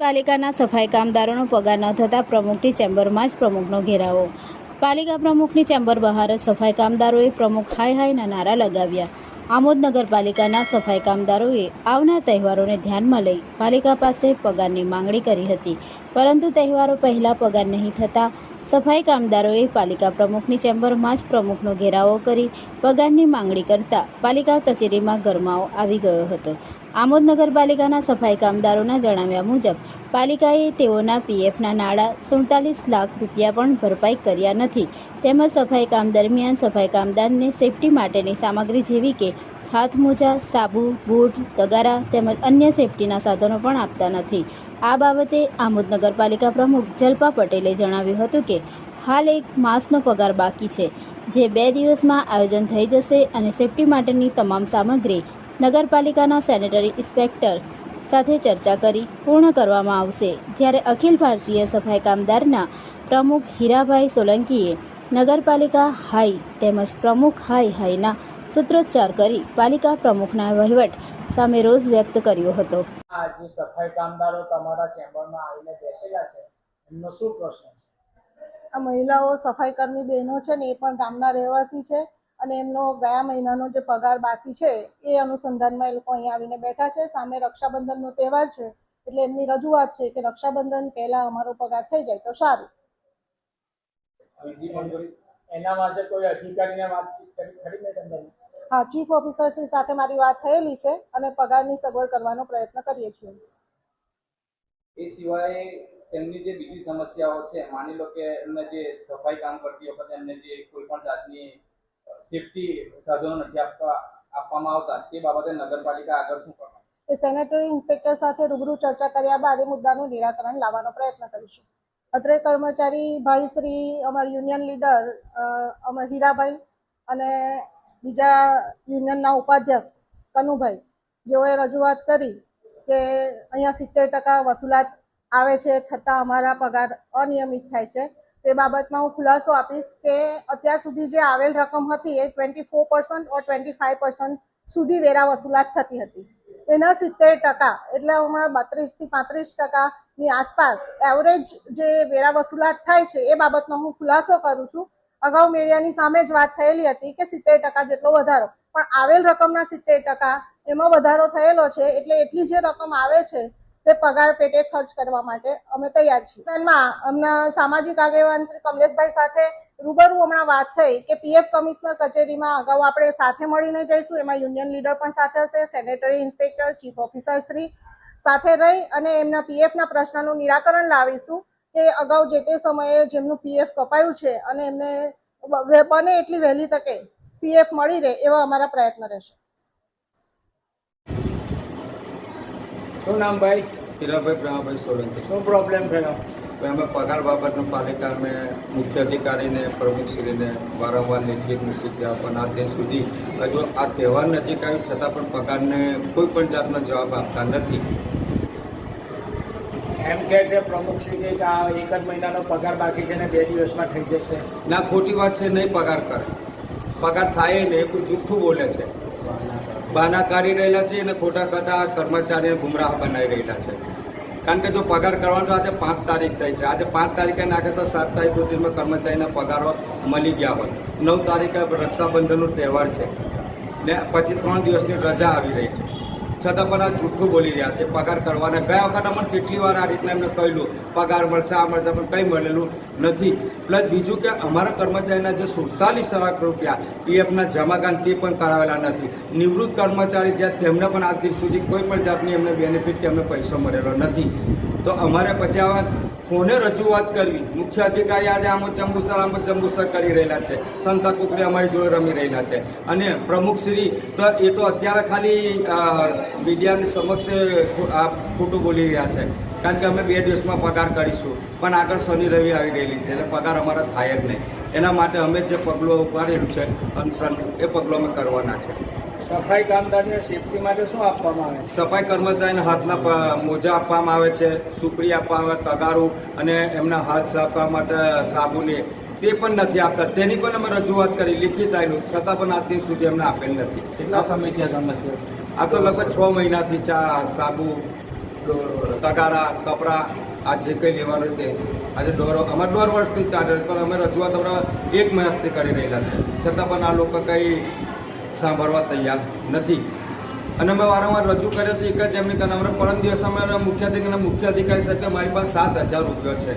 પાલિકાના સફાઈ કામદારોનો પગાર ન થતા પ્રમુખની ચેમ્બરમાં જ પ્રમુખનો ઘેરાવો. પાલિકા પ્રમુખની ચેમ્બર બહાર જ સફાઈ કામદારોએ પ્રમુખ હાય હાયના નારા લગાવ્યા. આમોદ નગરપાલિકાના સફાઈ કામદારોએ આવનાર તહેવારોને ધ્યાનમાં લઈ પાલિકા પાસે પગારની માંગણી કરી હતી. પરંતુ તહેવારો પહેલાં પગાર નહીં થતાં સફાઈ કામદારોએ પાલિકા પ્રમુખની ચેમ્બરમાં જ પ્રમુખનો ઘેરાવો કરી પગારની માંગણી કરતા પાલિકા કચેરીમાં ગરમાવો આવી ગયો હતો. આમોદ નગરપાલિકાના સફાઈ કામદારોના જણાવ્યા મુજબ, પાલિકાએ તેઓના પીએફના નાણાં સુડતાલીસ લાખ રૂપિયા પણ ભરપાઈ કર્યા નથી. તેમજ સફાઈ કામ દરમિયાન સફાઈ કામદારને સેફટી માટેની સામગ્રી જેવી કે હાથ મોજા સાબુ, બૂટ, તગારા તેમજ અન્ય સેફટીના સાધનો પણ આપતા નથી. આ બાબતે આમોદ નગરપાલિકા પ્રમુખ જલ્પા પટેલે જણાવ્યું હતું કે, હાલ એક માસનો પગાર બાકી છે. જે બે દિવસમાં આયોજન થઈ જશે અને સેફટી માટેની તમામ સામગ્રી નગરપાલિકાના સેનેટરી ઇન્સ્પેક્ટર સાથે ચર્ચા કરી પૂર્ણ કરવામાં આવશે. જ્યારે અખિલ ભારતીય સફાઈ કામદારના પ્રમુખ હીરાભાઈ સોલંકીએ નગરપાલિકા હાઈ તેમજ પ્રમુખ હાઈ હાઈના સૂત્રોચ્ચાર કરી પાલિકા પ્રમુખના વહીવટ સામે રોષ વ્યક્ત કર્યો હતો. આ સફાઈ કામદારો તમારા ચેમ્બરમાં આવીને બેસેલા છે. એમનો શું પ્રશ્ન છે? આ મહિલાઓ સફાઈ કર્મી બહેનો છે ને એ પણ ગામના રહેવાસી છે. અને એમનો ગયા મહિનાનો જે પગાર બાકી છે એ અનુસંધાનમાં એ લોકો અહીંયા આવીને બેઠા છે. સામે રક્ષાબંધનનો તહેવાર છે એટલે એમની રજૂઆત છે કે રક્ષાબંધન પહેલા અમારો પગાર થઈ જાય તો સારું. એના માટે કોઈ અધિકારીને વાતચીત કરી ખરી મેડમ તમે હા ચીફ ઓફિસર શ્રી સાથે મારી વાત થયેલી છે અને પગારની સગવડ કરવાનો પ્રયત્ન કરીએ છીએ. એ સિવાય તેમની જે બીજી સમસ્યાઓ છે માની લો કે એમને જે સફાઈ કામ કરતી વખતે એમને જે કોઈ પણ જાતની સેફટી સાધનો નથી આપવા આપવામાં આવતા, તે બાબતે નગરપાલિકા આગળ શું કરવાનું એ સેનેટરી ઇન્સ્પેક્ટર સાથે રૂબરૂ ચર્ચા કર્યા બાદ એ મુદ્દાનું નિરાકરણ લાવવાનો પ્રયત્ન કરીશું. અત્રે કર્મચારી ભાઈ શ્રી, અમારા યુનિયન લીડર અમારા હીરાભાઈ અને બીજા યુનિયનના ઉપાધ્યક્ષ કનુભાઈ, જેઓએ રજૂઆત કરી કે અહીંયા સિત્તેર ટકા વસૂલાત આવે છે છતાં અમારા પગાર અનિયમિત થાય છે. તે બાબતમાં હું ખુલાસો આપીશ કે અત્યાર સુધી જે આવેલ રકમ હતી એ twenty four percent or twenty five percent સુધી વેરા વસૂલાત થતી હતી. એના સિત્તેર ટકા એટલે અમારા બત્રીસથી પાંત્રીસ ટકાની આસપાસ એવરેજ જે વેરા વસૂલાત થાય છે એ બાબતનો હું ખુલાસો કરું છું. અગાઉ મીડિયાની સામે જ વાત થયેલી હતી કે સિત્તેર ટકા જેટલો વધારો. પણ આવેલ રકમના સિત્તેર ટકા એમાં વધારો થયેલો છે એટલે એટલી જે રકમ આવે છે તે પગાર પેટે ખર્ચ કરવા માટે અમે તૈયાર છીએ. એમાં અમના સામાજિક આગેવાન શ્રી કમલેશભાઈ સાથે રૂબરૂ હમણાં વાત થઈ કે પીએફ કમિશનર કચેરીમાં અગાઉ આપણે સાથે મળીને જઈશું. એમાં યુનિયન લીડર પણ સાથે હશે, sanitary inspector, chief officer Shri સાથે રહી અને એમના પીએફના પ્રશ્નનું નિરાકરણ લાવીશું કે અગાઉ જે તે સમયે જેમનું પીએફ કપાયું છે અને એમને બને એટલી વહેલી તકે પીએફ મળી રહે એવા અમારા પ્રયત્ન રહેશે. શું નામ ભાઈ? હીરાભાઈ પ્રેમાભાઈ સોલંકી. શું પ્રોબ્લેમ થયો અમે પગાર બાબતનો પાલિકા અમે મુખ્ય અધિકારીને પ્રમુખશ્રીને વારંવાર લેખિત મૂકી પણ આ દિન સુધી હજુ આ તહેવાર નજીક આવ્યું છતાં પણ પગારને કોઈ પણ જાતનો જવાબ આપતા નથી. એમ કે છે પ્રમુખશ્રી કે આ એક જ મહિનાનો પગાર બાકી છે ને બે દિવસમાં થઈ જશે. ના ખોટી વાત છે નહીં પગાર કરે. પગાર થાય નહીં એ કોઈ જૂઠું બોલે છે. બહાના કાઢી રહેલા છે અને ખોટા ખોટા કર્મચારીને ગુમરાહ બનાવી રહેલા છે. કારણ કે જો પગાર કરવાનો આજે પાંચ તારીખ થઈ છે. આજે પાંચ તારીખે નાખે તો સાત તારીખ સુધીમાં કર્મચારીના પગારો મળી ગયા હોય. નવ તારીખે રક્ષાબંધનનો તહેવાર છે. ને પછી ત્રણ દિવસની રજા આવી રહી છે. છતાં પણ આ જૂઠું બોલી રહ્યા છે, પગાર કરવાના ગયા વખત અમને કેટલી વાર આ રીતના એમને કહેલું, પગાર મળશે, આ મળશે પણ કંઈ મળેલું નથી. પ્લસ બીજું કે અમારા કર્મચારીના જે સુડતાલીસ લાખ રૂપિયા પીએફના જમાકાન તે પણ કરાવેલા નથી. નિવૃત્ત કર્મચારી જ્યાં તેમને પણ આજ દિવસ સુધી કોઈ પણ જાતની એમને બેનિફિટ કે એમને પૈસો મળેલો નથી. તો અમારે પછી આવા કોને રજૂઆત કરવી? મુખ્ય અધિકારી આજે આમ જંબુસર આમ જંબુસર કરી રહેલા છે. સંતા કુકડી અમારી જોડે રમી રહેલા છે. અને પ્રમુખશ્રી તો એ તો અત્યારે ખાલી મીડિયાની સમક્ષ આ ખોટું બોલી રહ્યા છે. કારણ કે અમે બે દિવસમાં પગાર કરીશું. પણ આગળ શનિ રવિ આવી ગયેલી છે. એટલે પગાર અમારા થાય જ નહીં. એના માટે અમે જે પગલું ઉપાડેલું છે, અનુસરણ, એ પગલું અમે કરવાના છે. સફાઈ કામદારને સેફટી માટે શું આપવામાં આવે સફાઈ કર્મચારીને હાથના મોજા આપવામાં આવે છે સુપડી આપવામાં આવે તગારું અને એમના હાથ સાફવા માટે સાબુને તે પણ નથી આપતા. તેની પણ અમે રજૂઆત કરી લિખિત આવેલું છતાં પણ આજ દિન સુધી અમને આપેલ નથી. કેટલા સમય આ સમસ્યા? આ તો લગભગ છ મહિનાથી ચા સાબુ તગારા કપડાં આ જે કંઈ લેવાનું તે. આજે દોઢ અમારે દોઢ વર્ષથી ચાલે પણ અમે રજૂઆત હમણાં એક મહિનાથી કરી રહેલા છે. છતાં પણ આ લોકો કંઈ સાંભળવા તૈયાર નથી. અને અમે વારંવાર રજૂ કરી હતી કે જેમની કારણ અમે પરમ દિવસ અમે મુખ્ય અધિકારી મુખ્ય અધિકારી સાહેબ મારી પાસે સાત હજાર રૂપિયા છે.